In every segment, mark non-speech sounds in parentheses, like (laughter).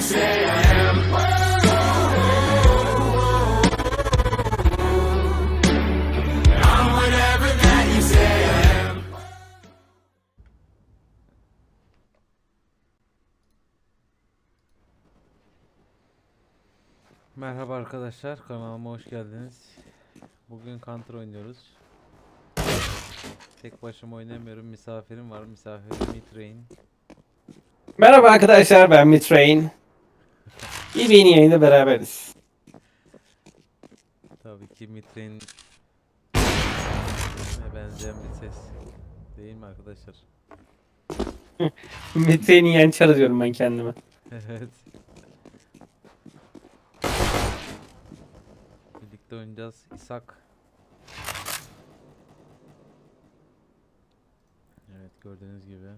Merhaba arkadaşlar, kanalıma hoş geldiniz. Bugün Counter oynuyoruz. Tek başıma oynamıyorum, misafirim var. Misafirim Mitrain. Merhaba arkadaşlar ben Mitrain. İyi bir yeni yayında beraberiz. Tabii ki Mitrain benzeyen bir ses. Değil mi arkadaşlar? (laughs) Mitrain'i yen çarı diyorum ben kendime. (laughs) Evet. Birlikte oynayacağız. İshak. Evet gördüğünüz gibi.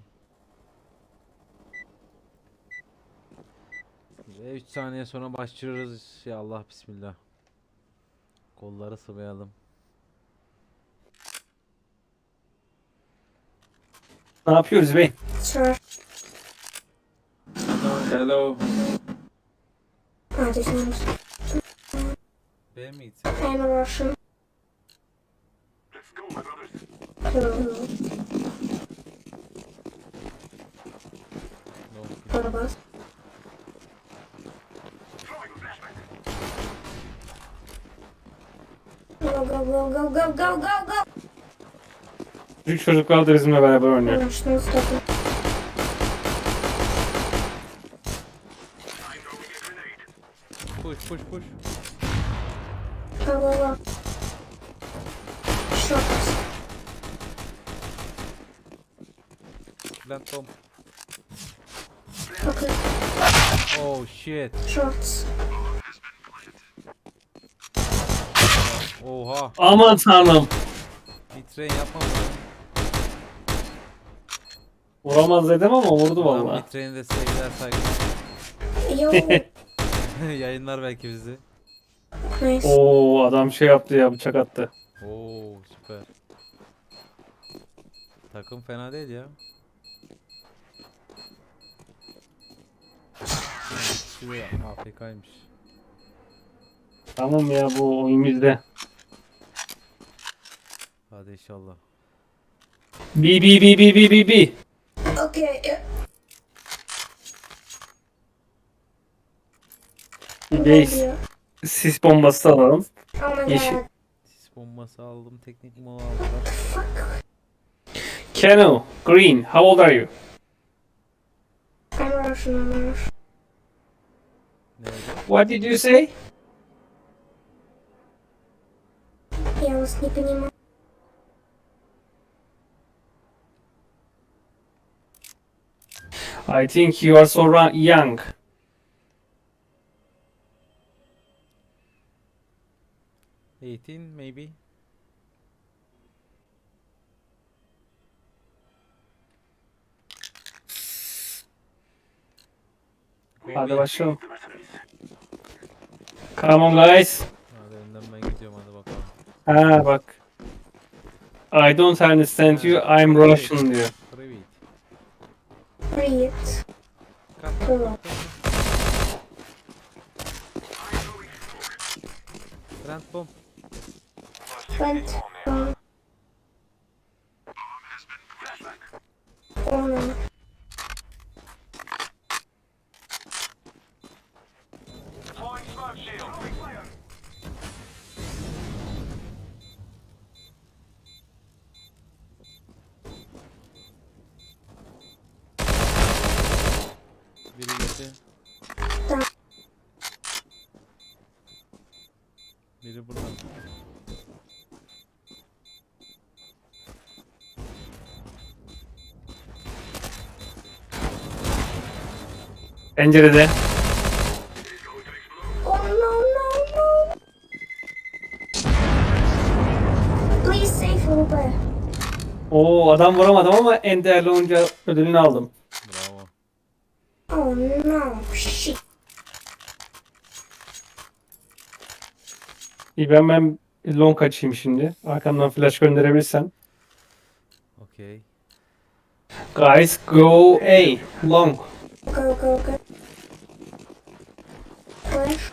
Ve 3 saniye sonra başlıyoruz. Ya Allah bismillah. Kolları sıvayalım. Ne yapıyoruz bey? Sure. Hello. Know B mi gitsin? I'm Russian. Hello, Go, go, go, go, go, go, go, go! Küçük çocuklar da bizimle beraber oynuyor. Russian stop it. Push push push. Go, go, go. Shots. Plant bomb. Okay, Oh shit. shots. Oha. Aman tanrım. Mitrain yapma bunu. Vuramaz dedim ama vurdu Ulan valla. Mitrain'e de sevgiler saygılar. Yo, (laughs) Yayınlar belki bizi. nice. Oo adam şey yaptı ya bıçak attı. Oo süper. Takım fena değil ya. Şuraya AFK'ymış. Tamam ya bu oyun bizde. Hadi inşallah. Bi bi bi bi bi bi bi. Okay, yeah. Base. Sis bombası da alalım. Oh my Yeşil. god. Sis bombası aldım, teknik mola aldılar. Fuck. Keno, Green, how old are you? I'm Russian, I'm Russian. Nerede? What did you say? Я вас не понимаю. I think you are so young. Eighteen maybe. Hadi başlayalım. Come on guys. Hadi önden ben gidiyorum hadi bakalım. Ha bak. I don't understand you. I'm Russian diyor. Привет. Привет. Kalk, kalk, Hello. kalk, kalk. Gitti. Tamam. Biri burada. Pencerede. Oh no no no. Please save Rube. Oo adam vuramadım ama en değerli oyuncu ödülünü aldım. İyi ben ben long kaçayım şimdi. Arkamdan flash gönderebilsem. Okay. Guys go A long. Go go go. Push.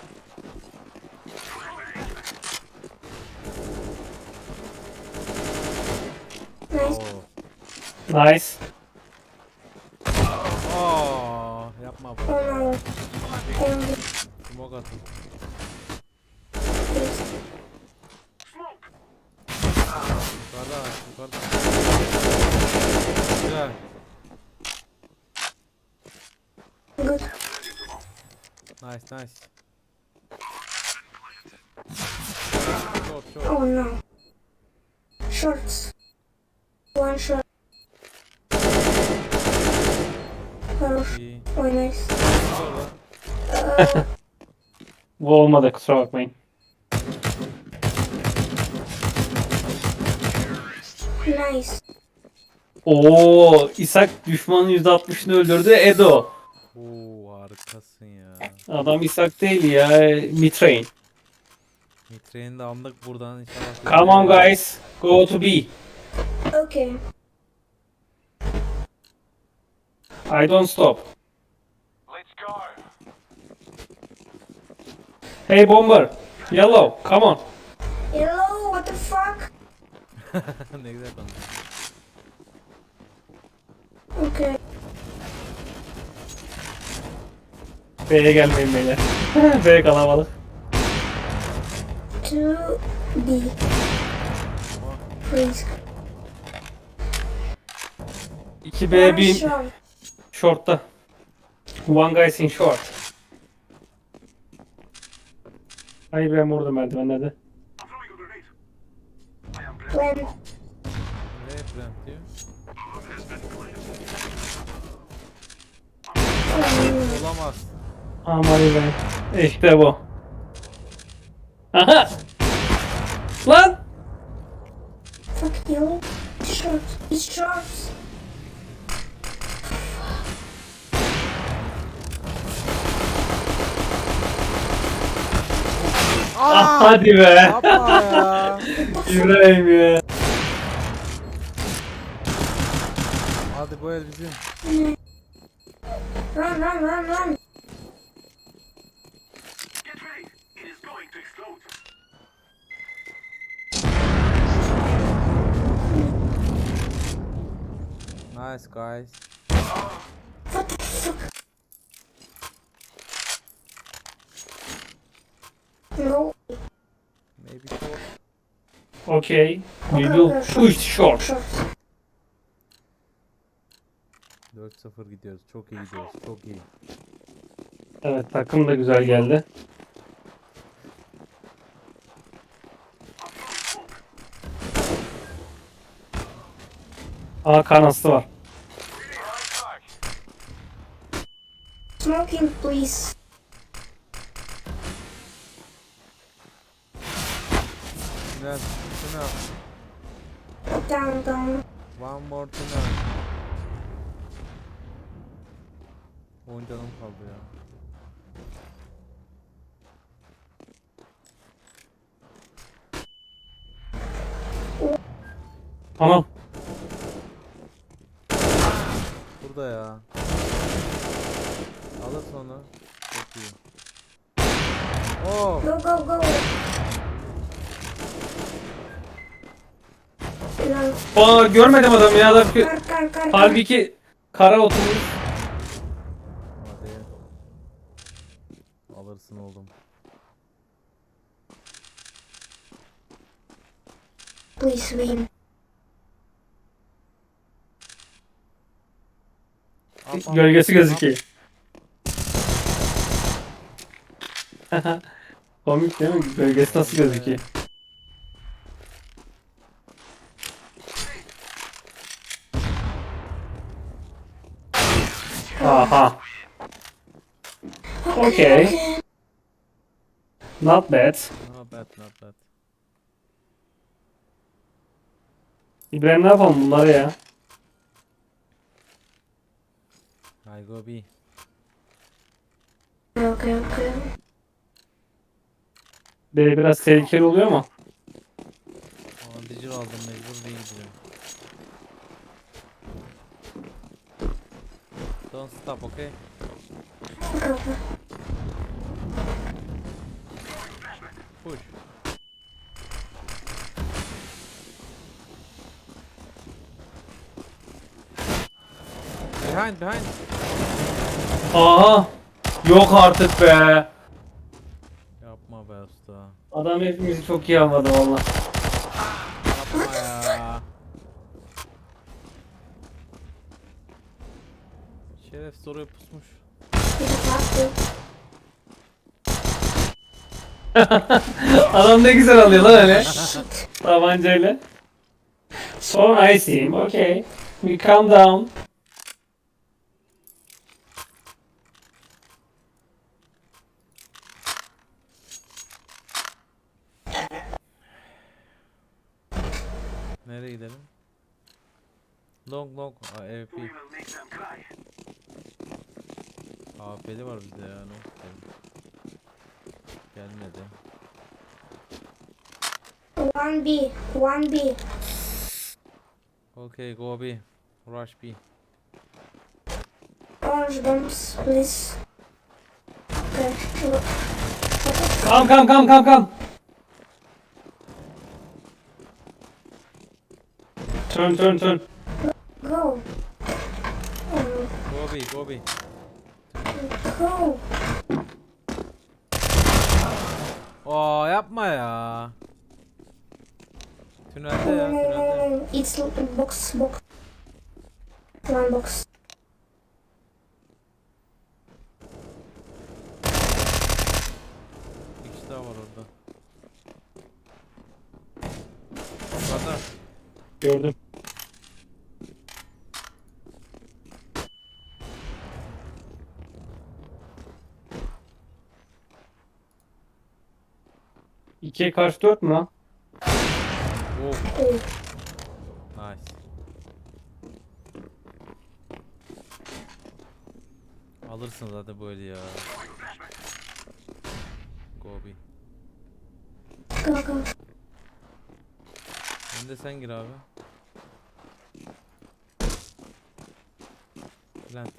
Nice. Nice. Oh, yapma. bu. Smoke atın. Yukarıda var, yukarıda. Güzel. Good. Nice, nice. Short, short. Oh no. Shorts. One shot. Oh, İyi. oh nice. Orada. Uh, Bu olmadı kusura bakmayın. Nice. Oo, İshak düşmanın %60'ını öldürdü. Edo. Oo, harikasın ya. Adam İshak değil ya. Mitrain. Mitre'yi de aldık buradan inşallah. Come on guys. Go to B. Okay. I don't stop. Let's go. Hey bomber. Yellow. Come on. Hello, what the fuck? (laughs) ne güzel konuşuyor. Okay. B'ye gelmeyin beyler. (laughs) B kalabalık. To B. Please. 2B One bir shot. short'ta. One guys in short. Ay ben vurdum merdivenlerde. Nereye plant diyor? Olamaz. Aman be. İşte bu. Aha! Lan! fuck you. Shorts. It's shorts. Ah, hadi be. Yapma ya. İbrahim ya. Hadi bu el bizim. Run, run, run, run. Get ready. It is going to explode. Nice guys. What the fuck? No. Okay. We will push short. Shorts. 4-0 gidiyoruz. Çok iyi gidiyoruz. Çok iyi. Evet takım da güzel geldi. Aa kanası var. Smoking, please. Tünel. Tünel. Down, down. One more tünel. 10 canım kaldı ya. Tamam. Burada ya. Alırsın onu. Çok iyi. Oh! Go, go, go. Aa görmedim adamı ya. Adam ki- kar, kar, kar. halbuki kara oturmuş. Hadi. Alırsın oğlum. Please win. Gölgesi gözüküyor. (laughs) Komik değil mi? Gölgesi nasıl gözüküyor? Aha. Okay. Not bad. Not bad, not bad. İbrahim ne yapalım bunları ya? I go B. Okay, okay. B biraz tehlikeli oluyor ama. Ama Digil aldım mecbur B gidiyorum. Don't stop, okay? Push. Behind behind. Aha. Yok artık be. Yapma be usta. Adam hepimizi çok iyi anladı valla. Yapma ya. Şerefsiz oraya pusmuş. Adam ne güzel alıyor lan öyle. Tabancayla. Oh I see. Okay. We calm down. Nereye gidelim? Long long. Aa, AWP. AWP'li var bizde ya. Gidelim. Gelmedi. One B. One B. Okay go B. Rush B. Orange bombs, please. Okay. Come come come come come. Turn turn turn. Go. Oh, Go B go B. go. Oo yapma ya. Tünelde No, ya no, no, tünelde. no. It's box, box. One box. Bir kişi daha var orada. Yukarıda. Gördüm. İkiye karşı dört mü lan? Nice. Alırsın zaten böyle ya. Go B. go, go. Önde sen gir abi. Plant.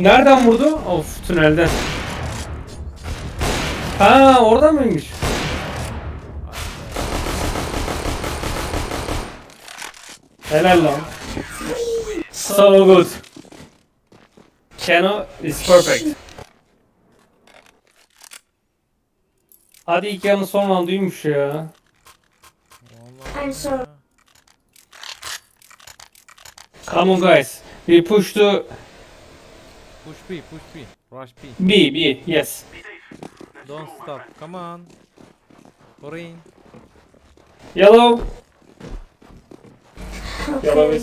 Nereden vurdu? Of tünelden. Ha orada mıymış? Helal lan. So good. Keno is perfect. Hadi ilk yanı son rounduymuş ya. Vallahi I'm sorry. Come on guys. We push to Push B, push B. Rush B. B, B, yes. Don't stop. Come on. Green. Yellow. Come. Aldım.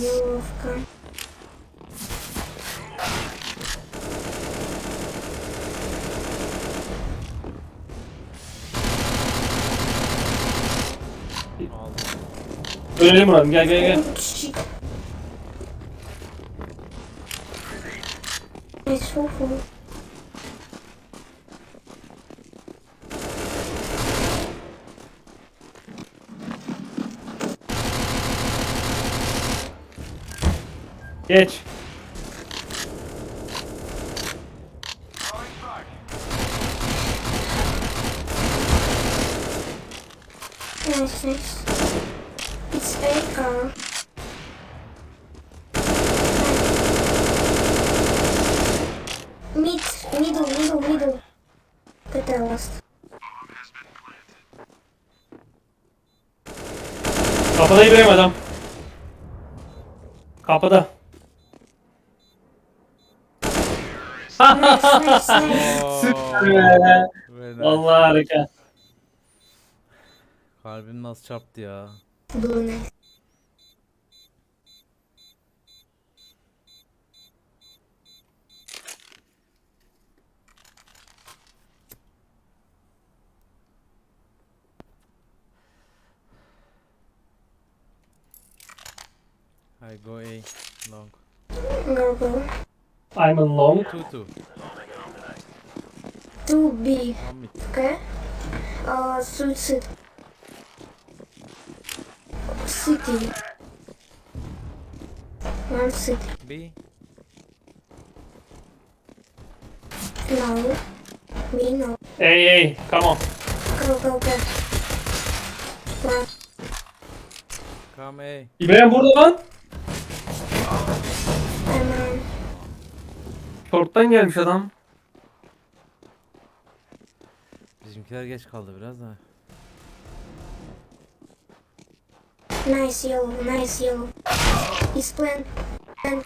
Dönelim buradan. Gel gel gel. It's so full. Geç. Nice, nice. It's a car. Mid, middle, middle, middle. Get the last. Kapıda İbrahim adam. Kapıda. Nice, nice, nice. Süper be. Nice. Vallahi harika. Kalbim nasıl çarptı ya. Blue nice. I go A. Long. Go, go. I'm in long. 2 2. 2B. One mid. Okay. Uh, suicide. City. One city. B. No. Me no. Hey hey, come on. Go, go, go. One. Come A. İbrahim burada lan. Short'tan gelmiş adam. Bizimkiler geç kaldı biraz da. Nice yellow, nice yellow. He's plant. And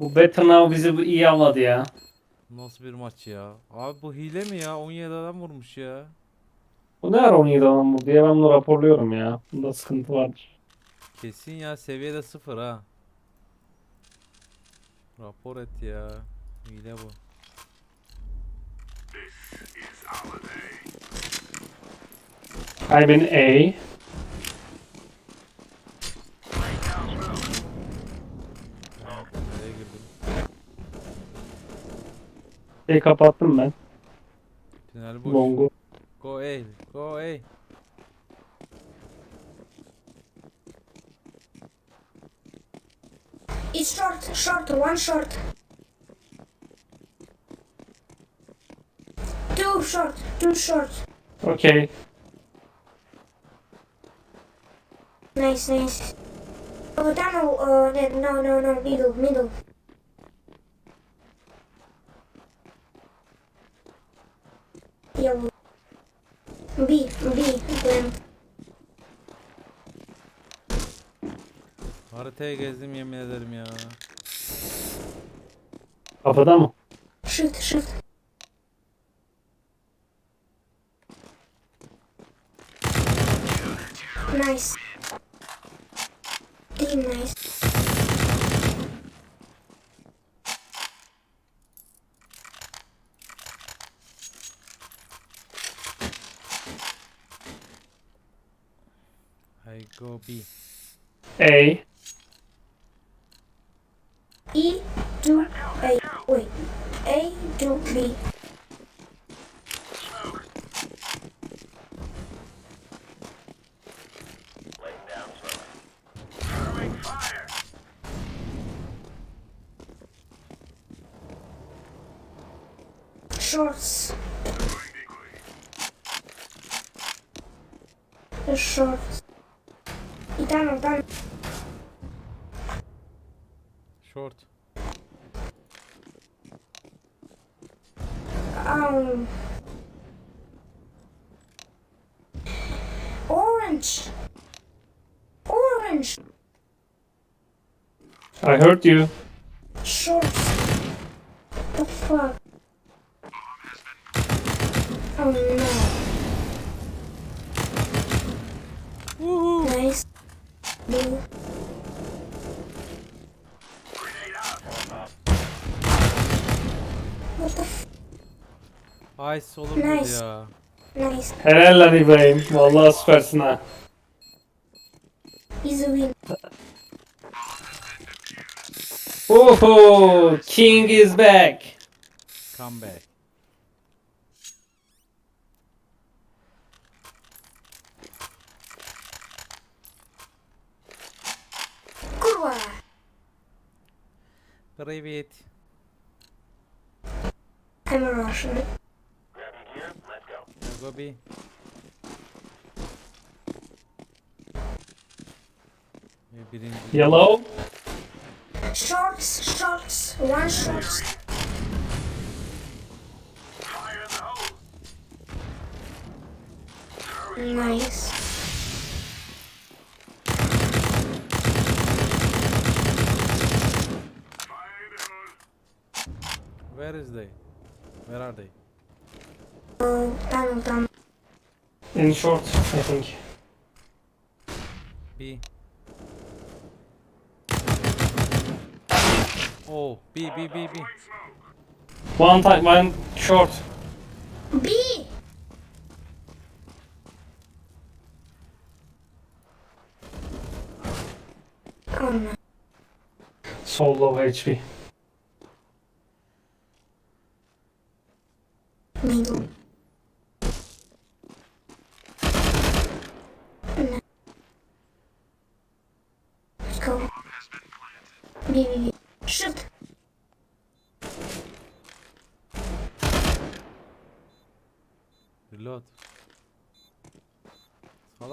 Bu Better Now bizi bu iyi avladı ya. Nasıl bir maç ya? Abi bu hile mi ya? 17 adam vurmuş ya. Bu ne ara 17 adam bu diye ben bunu raporluyorum ya. Bunda sıkıntı vardır. Kesin ya seviyede sıfır ha. Rapor et ya. Hile bu. Hay beni A. Şey kapattım ben. Tünel boş. Longu. Go A. Go A. it's short, short, one short. Two short, two short. Okey. Nice, nice. Oh, tunnel, uh, no, no, no, middle, middle. Yellow. B, B, plant. Haritayı gezdim yemin ederim ya. Kapıda mı? Shift, shift. Nice. Team nice. Go B. A. E to A. Wait. A to B. Orange. I heard you. Shorts. The fuck? Oh no. Nice. Blue. What the f- olur muydu Nice. ya? Nice. Helal lan İbrahim. Vallahi süpersin ha. Easy win. Oho! King is back. Come back. Kurwa. Привет. I'm a Russian. I go B. birinci. Yellow. Shorts, shorts, one shorts. Nice. Where is they? Where are they? Oh, tunnel, tunnel. In short, I think. B. Oh, B, B, B, B. One time, one short. B. Oh no. So low HP. Middle. No. Let's go. B, B, B. Shoot. Reload.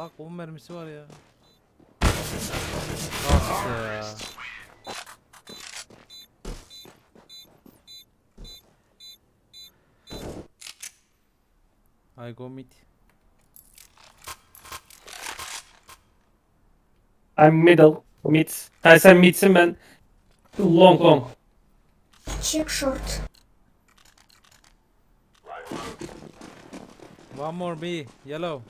Salak 10 mermisi var ya. Ah ya. I go mid. I'm middle. Mid. Ha sen midsin ben long long. Check short. One more B. Yellow.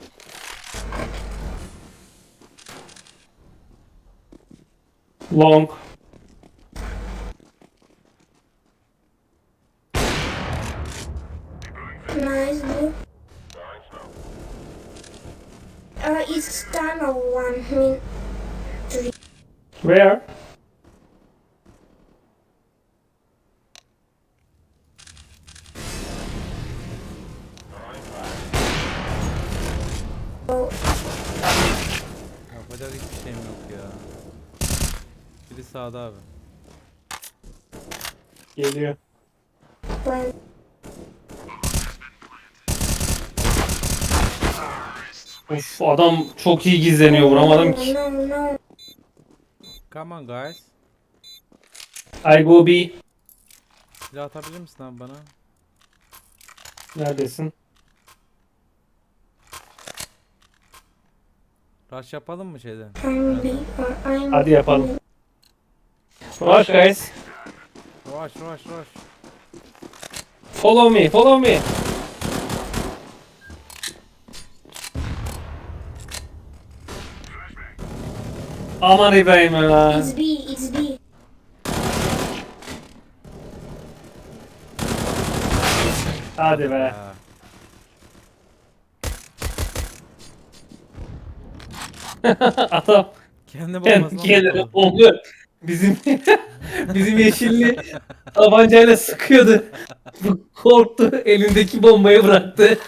Long. Nice, B. Uh, it's tunnel one. I mean, three. Where? Biri sağda abi. Geliyor. Of adam çok iyi gizleniyor vuramadım ki. Come on guys. I go B. Silah atabilir misin abi bana? Neredesin? Rush yapalım mı I'm. Hadi yapalım. Rush guys. Rush rush rush. Follow me, follow me. Aman İbrahim ya. It's B, it's B. Hadi be. (laughs) Adam Kendi kendi bombasını kendine atladı. bomba bizim (laughs) bizim yeşilli tabancayla sıkıyordu. Korktu, elindeki bombayı bıraktı.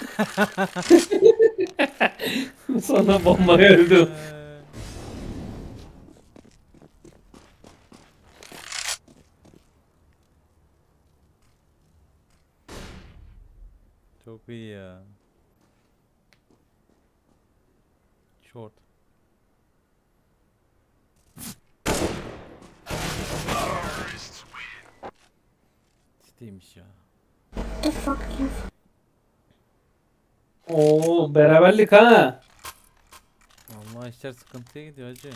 (laughs) Sonra bombayı öldü. Çok iyi ya. Short. City'ymiş ya. The fuck you. Oo beraberlik ha. Vallahi işler sıkıntıya gidiyor hacı.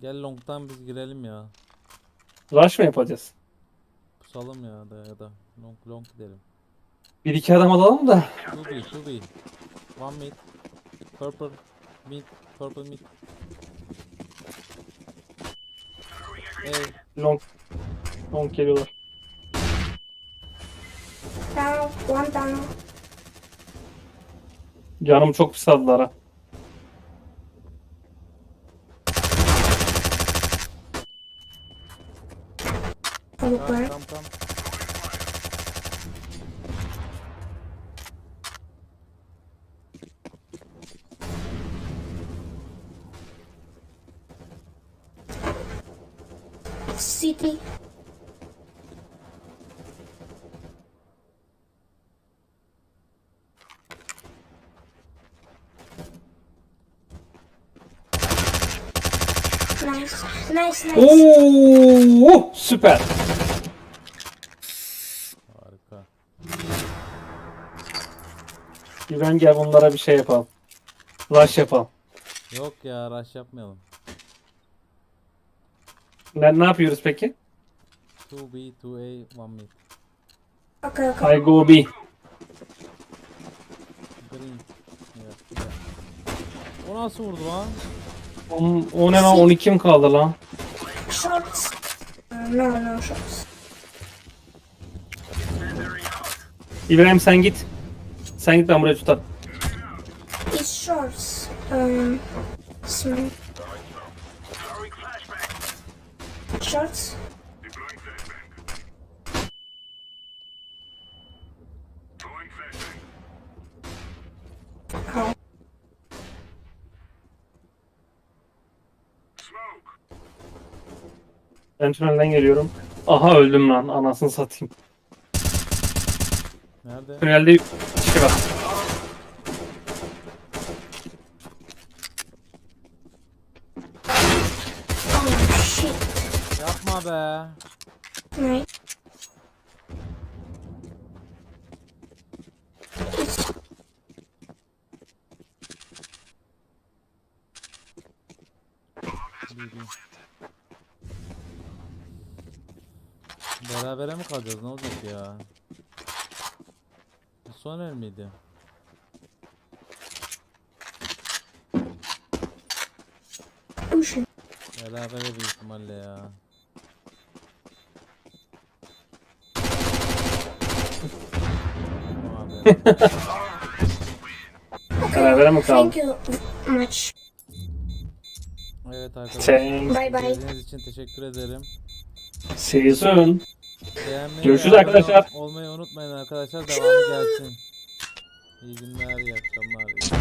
Gel long'dan biz girelim ya. Rush mı yapacağız? Pusalım ya da ya da long long gidelim. Bir iki adam alalım da. 2B 2B. One mid. Purple mid. Purple mid. Hey. Long. Long geliyorlar. Down, one down. Canım çok pis aldılar ha. City. Nice, nice. Oo süper. Harika. İbrahim gel bunlara bir şey yapalım. Rush yapalım. Yok ya rush yapmayalım. Ne, ne yapıyoruz peki? 2B 2A 1 mid. Okay, okay. I go B. Green. Evet, güzel. O nasıl vurdu lan? O, o ne lan 12 mi kaldı lan? Shorts. Uh, no, no shorts. İbrahim sen git. Sen git ben burayı tutarım. It's shorts. Um, small. Shorts. Oh. Ben tünelden geliyorum. Aha öldüm lan. Anasını satayım. Nerede? Tünelde kişi var. Oh shit. Yapma be. Nice. Bir, Berabere mi kalacağız? Ne olacak ya? Son el miydi? Berabere büyük ihtimalle ya. Berabere mi kaldık? Thank you much. Evet arkadaşlar. Thanks. Bye bye. İzlediğiniz için teşekkür ederim. See you soon. Beğenmeyi Görüşürüz abone arkadaşlar. Olmayı unutmayın arkadaşlar. Devamı gelsin. İyi günler, iyi akşamlar. iyi-